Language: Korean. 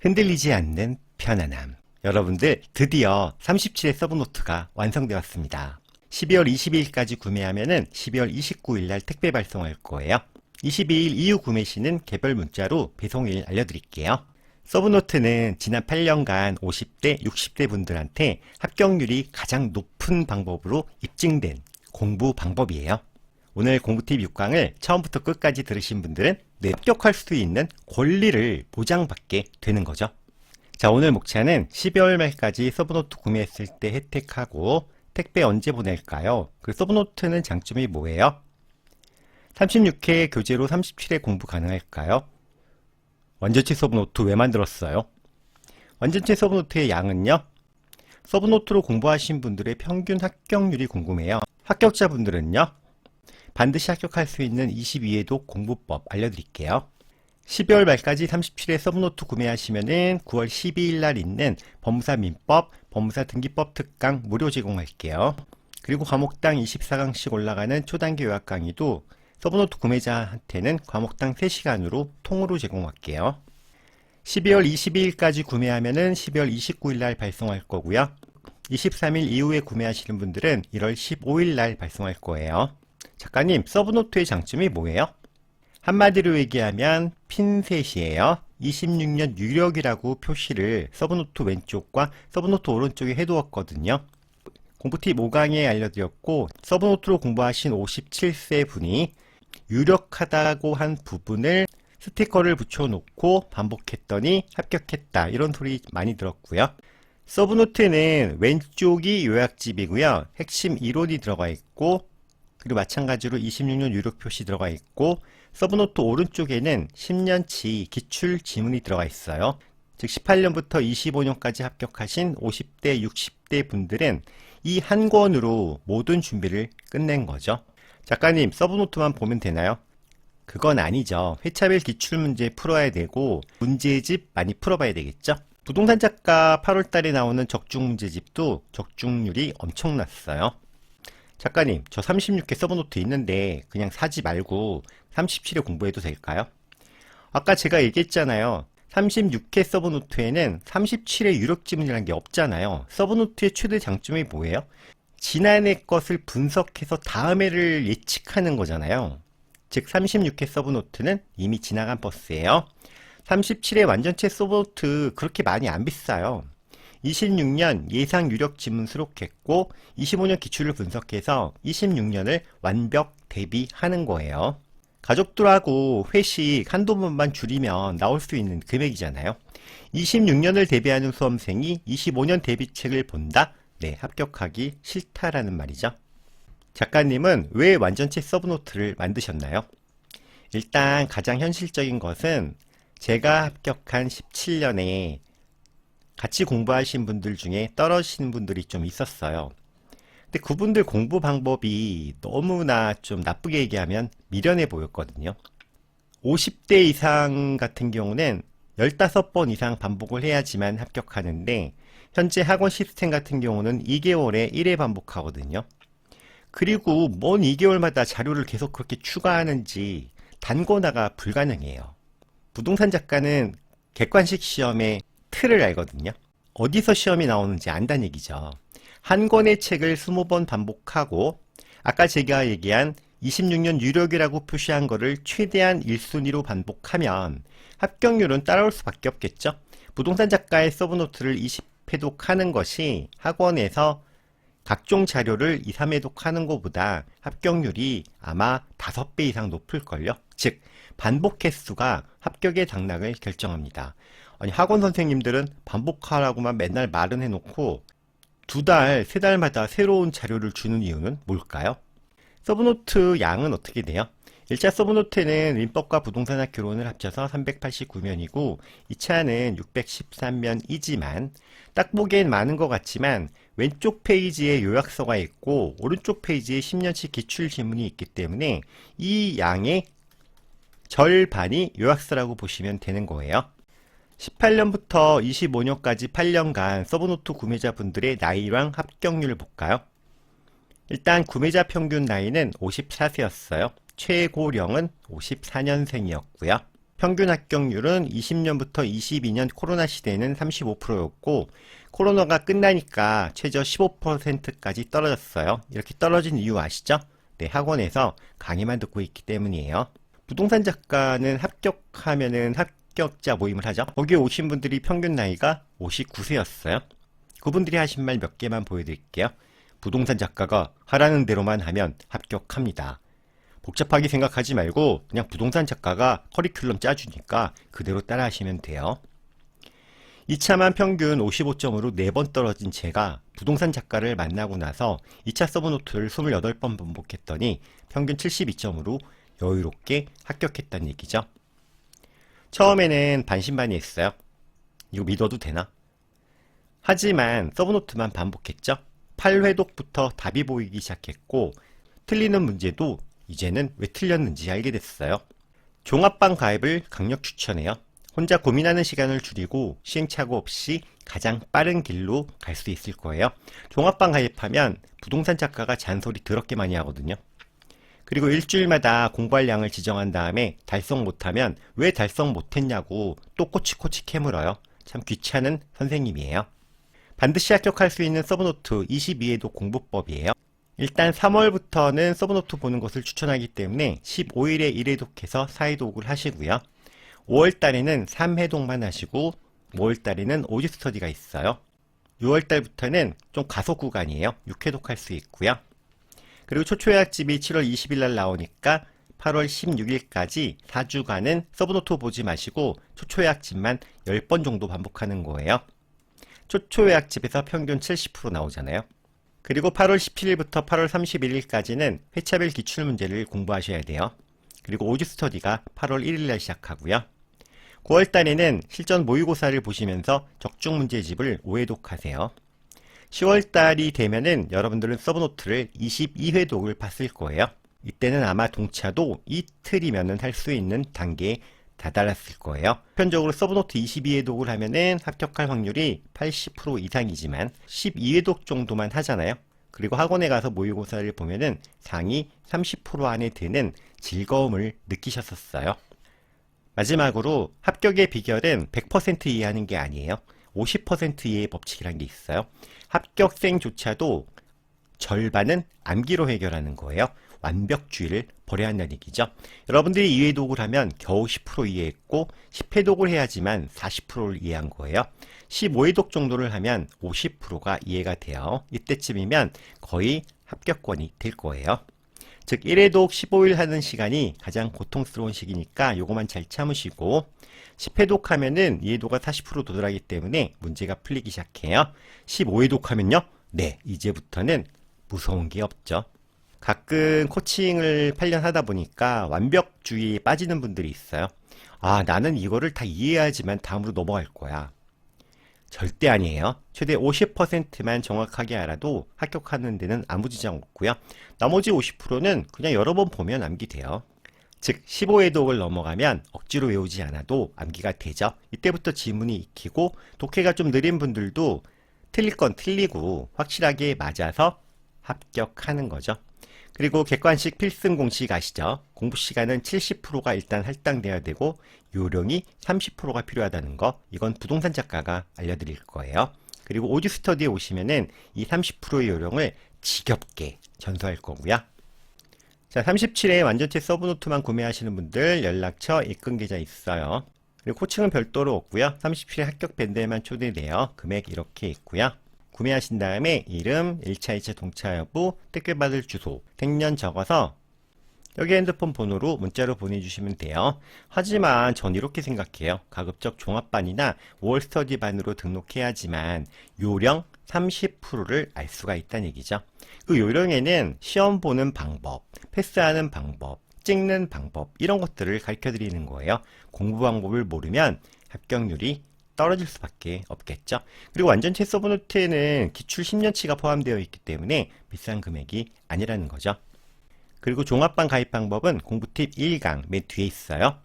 흔들리지 않는 편안함. 여러분들 드디어 37의 서브노트가 완성되었습니다. 12월 22일까지 구매하면은 12월 29일 날 택배 발송할 거예요. 22일 이후 구매 시는 개별 문자로 배송일 알려드릴게요. 서브노트는 지난 8년간 50대, 60대 분들한테 합격률이 가장 높은 방법으로 입증된 공부 방법이에요. 오늘 공부팁 6강을 처음부터 끝까지 들으신 분들은 내 합격할 수 있는 권리를 보장받게 되는 거죠. 자, 오늘 목차는 12월 말까지 서브노트 구매했을 때 혜택하고 택배 언제 보낼까요? 그 서브노트는 장점이 뭐예요? 36회 교재로 37회 공부 가능할까요? 완전체 서브노트 왜 만들었어요? 완전체 서브노트의 양은요? 서브노트로 공부하신 분들의 평균 합격률이 궁금해요. 합격자분들은요? 반드시 합격할 수 있는 22회도 공부법 알려드릴게요. 12월 말까지 37회 서브노트 구매하시면은 9월 12일 날 있는 법무사 민법, 법무사 등기법 특강 무료 제공할게요. 그리고 과목당 24강씩 올라가는 초단기 요약 강의도 서브노트 구매자한테는 과목당 3시간으로 통으로 제공할게요. 12월 22일까지 구매하면은 12월 29일 날 발송할 거고요. 23일 이후에 구매하시는 분들은 1월 15일 날 발송할 거예요. 작가님, 서브노트의 장점이 뭐예요? 한마디로 얘기하면 핀셋이에요. 26년 유력이라고 표시를 서브노트 왼쪽과 서브노트 오른쪽에 해두었거든요. 공부팁 5강에 알려드렸고 서브노트로 공부하신 57세 분이 유력하다고 한 부분을 스티커를 붙여놓고 반복했더니 합격했다. 이런 소리 많이 들었고요. 서브노트는 왼쪽이 요약집이고요. 핵심 이론이 들어가 있고 그리고 마찬가지로 26년 유력 표시 들어가 있고 서브노트 오른쪽에는 10년치 기출 지문이 들어가 있어요. 즉 18년부터 25년까지 합격하신 50대, 60대 분들은 이 한 권으로 모든 준비를 끝낸 거죠. 작가님, 서브노트만 보면 되나요? 그건 아니죠. 회차별 기출문제 풀어야 되고 문제집 많이 풀어봐야 되겠죠? 부동산 작가 8월달에 나오는 적중문제집도 적중률이 엄청났어요. 작가님, 저 36회 서브노트 있는데 그냥 사지 말고 37회 공부해도 될까요? 아까 제가 얘기했잖아요. 36회 서브노트에는 37회 유력 지문이라는 게 없잖아요. 서브노트의 최대 장점이 뭐예요? 지난해 것을 분석해서 다음해를 예측하는 거잖아요. 즉 36회 서브노트는 이미 지나간 버스예요. 37회 완전체 서브노트 그렇게 많이 안 비싸요. 26년 예상 유력 지문 수록했고 25년 기출을 분석해서 26년을 완벽 대비하는 거예요. 가족들하고 회식 한두 번만 줄이면 나올 수 있는 금액이잖아요. 26년을 대비하는 수험생이 25년 대비책을 본다? 네, 합격하기 싫다라는 말이죠. 작가님은 왜 완전체 서브노트를 만드셨나요? 일단 가장 현실적인 것은 제가 합격한 17년에 같이 공부하신 분들 중에 떨어지신 분들이 좀 있었어요. 근데 그분들 공부 방법이 너무나 좀 나쁘게 얘기하면 미련해 보였거든요. 50대 이상 같은 경우는 15번 이상 반복을 해야지만 합격하는데 현재 학원 시스템 같은 경우는 2개월에 1회 반복하거든요. 그리고 먼 2개월마다 자료를 계속 그렇게 추가하는지 단권화가 불가능해요. 부동산 작가는 객관식 시험의 틀을 알거든요. 어디서 시험이 나오는지 안다는 얘기죠. 한 권의 책을 20번 반복하고 아까 제가 얘기한 26년 유력이라고 표시한 거를 최대한 1순위로 반복하면 합격률은 따라올 수밖에 없겠죠. 부동산 작가의 서브노트를 20회독 하는 것이 학원에서 각종 자료를 2, 3회독 하는 것보다 합격률이 아마 5배 이상 높을걸요. 즉, 반복 횟수가 합격의 당락을 결정합니다. 아니, 학원 선생님들은 반복하라고만 맨날 말은 해놓고 두 달, 세 달마다 새로운 자료를 주는 이유는 뭘까요? 서브노트 양은 어떻게 돼요? 1차 서브노트는 민법과 부동산 학 교론을 합쳐서 389면이고 2차는 613면이지만 딱 보기엔 많은 것 같지만 왼쪽 페이지에 요약서가 있고 오른쪽 페이지에 10년치 기출 지문이 있기 때문에 이 양의 절반이 요약서라고 보시면 되는 거예요. 18년부터 25년까지 8년간 서브노트 구매자분들의 나이랑 합격률을 볼까요? 일단 구매자 평균 나이는 54세였어요. 최고령은 54년생이었고요. 평균 합격률은 20년부터 22년 코로나 시대에는 35%였고 코로나가 끝나니까 최저 15%까지 떨어졌어요. 이렇게 떨어진 이유 아시죠? 네, 학원에서 강의만 듣고 있기 때문이에요. 부동산 작가는 합격하면은 합 격자 모임을 하죠. 거기에 오신 분들이 평균 나이가 59세였어요. 그분들이 하신 말 몇 개만 보여드릴게요. 부동산 작가가 하라는 대로만 하면 합격합니다. 복잡하게 생각하지 말고 그냥 부동산 작가가 커리큘럼 짜주니까 그대로 따라 하시면 돼요. 2차만 평균 55점으로 4번 떨어진 제가 부동산 작가를 만나고 나서 2차 서브노트를 28번 반복했더니 평균 72점으로 여유롭게 합격했다는 얘기죠. 처음에는 반신반의했어요. 이거 믿어도 되나? 하지만 서브노트만 반복했죠. 8회독부터 답이 보이기 시작했고 틀리는 문제도 이제는 왜 틀렸는지 알게 됐어요. 종합반 가입을 강력 추천해요. 혼자 고민하는 시간을 줄이고 시행착오 없이 가장 빠른 길로 갈 수 있을 거예요. 종합반 가입하면 부동산 작가가 잔소리 더럽게 많이 하거든요. 그리고 일주일마다 공부할 양을 지정한 다음에 달성 못하면 왜 달성 못했냐고 또 꼬치꼬치 캐물어요. 참 귀찮은 선생님이에요. 반드시 합격할 수 있는 서브노트 22회도 공부법이에요. 일단 3월부터는 서브노트 보는 것을 추천하기 때문에 15일에 1회독해서 4회독을 하시고요. 5월 달에는 3회독만 하시고 5월 달에는 오지 스터디가 있어요. 6월 달부터는 좀 가속 구간이에요. 6회독 할 수 있고요. 그리고 초초 예약집이 7월 20일 날 나오니까 8월 16일까지 4주간은 서브노트 보지 마시고 초초 예약집만 10번 정도 반복하는 거예요. 초초 예약집에서 평균 70% 나오잖아요. 그리고 8월 17일부터 8월 31일까지는 회차별 기출문제를 공부하셔야 돼요. 그리고 오지 스터디가 8월 1일 날 시작하고요. 9월 달에는 실전 모의고사를 보시면서 적중 문제집을 5회독 하세요. 10월 달이 되면은 여러분들은 서브노트를 22회 독을 봤을 거예요. 이때는 아마 동차도 이틀이면은 할 수 있는 단계에 다다랐을 거예요. 편적으로 서브노트 22회 독을 하면은 합격할 확률이 80% 이상이지만 12회 독 정도만 하잖아요. 그리고 학원에 가서 모의고사를 보면은 상위 30% 안에 드는 즐거움을 느끼셨었어요. 마지막으로 합격의 비결은 100% 이해하는 게 아니에요. 50% 이해의 법칙이라는 게 있어요. 합격생조차도 절반은 암기로 해결하는 거예요. 완벽주의를 버려야 한다는 얘기죠. 여러분들이 2회독을 하면 겨우 10% 이해했고 10회 독을 해야지만 40%를 이해한 거예요. 15회 독 정도를 하면 50%가 이해가 돼요. 이때쯤이면 거의 합격권이 될 거예요. 즉 1회독 15일 하는 시간이 가장 고통스러운 시기니까 요거만 잘 참으시고 10회독 하면은 이해도가 40% 도달하기 때문에 문제가 풀리기 시작해요. 15회독 하면요. 네, 이제부터는 무서운 게 없죠. 가끔 코칭을 8년 하다 보니까 완벽주의에 빠지는 분들이 있어요. 아, 나는 이거를 다 이해하지만 다음으로 넘어갈 거야. 절대 아니에요. 최대 50%만 정확하게 알아도 합격하는 데는 아무 지장 없고요. 나머지 50%는 그냥 여러 번 보면 암기 돼요. 즉 15회 독을 넘어가면 억지로 외우지 않아도 암기가 되죠. 이때부터 지문이 익히고 독해가 좀 느린 분들도 틀릴 건 틀리고 확실하게 맞아서 합격하는 거죠. 그리고 객관식 필승 공식 아시죠? 공부 시간은 70%가 일단 할당돼야 되고 요령이 30%가 필요하다는 거 이건 부동산 작가가 알려드릴 거예요. 그리고 오디 스터디에 오시면은 이 30%의 요령을 지겹게 전수할 거고요. 자, 37회 완전체 서브노트만 구매하시는 분들 연락처 입금 계좌 있어요. 그리고 코칭은 별도로 없고요. 37회 합격 밴드에만 초대돼요. 금액 이렇게 있고요. 구매하신 다음에 이름, 1차, 2차 동차 여부, 택배받을 주소, 택년 적어서 여기 핸드폰 번호로 문자로 보내주시면 돼요. 하지만 전 이렇게 생각해요. 가급적 종합반이나 월스터디반으로 등록해야지만 요령 30%를 알 수가 있다는 얘기죠. 그 요령에는 시험 보는 방법, 패스하는 방법, 찍는 방법 이런 것들을 가르쳐 드리는 거예요. 공부 방법을 모르면 합격률이 떨어질 수밖에 없겠죠. 그리고 완전체 서브노트에는 기출 10년치가 포함되어 있기 때문에 비싼 금액이 아니라는 거죠. 그리고 종합반 가입 방법은 공부팁 1강 맨 뒤에 있어요.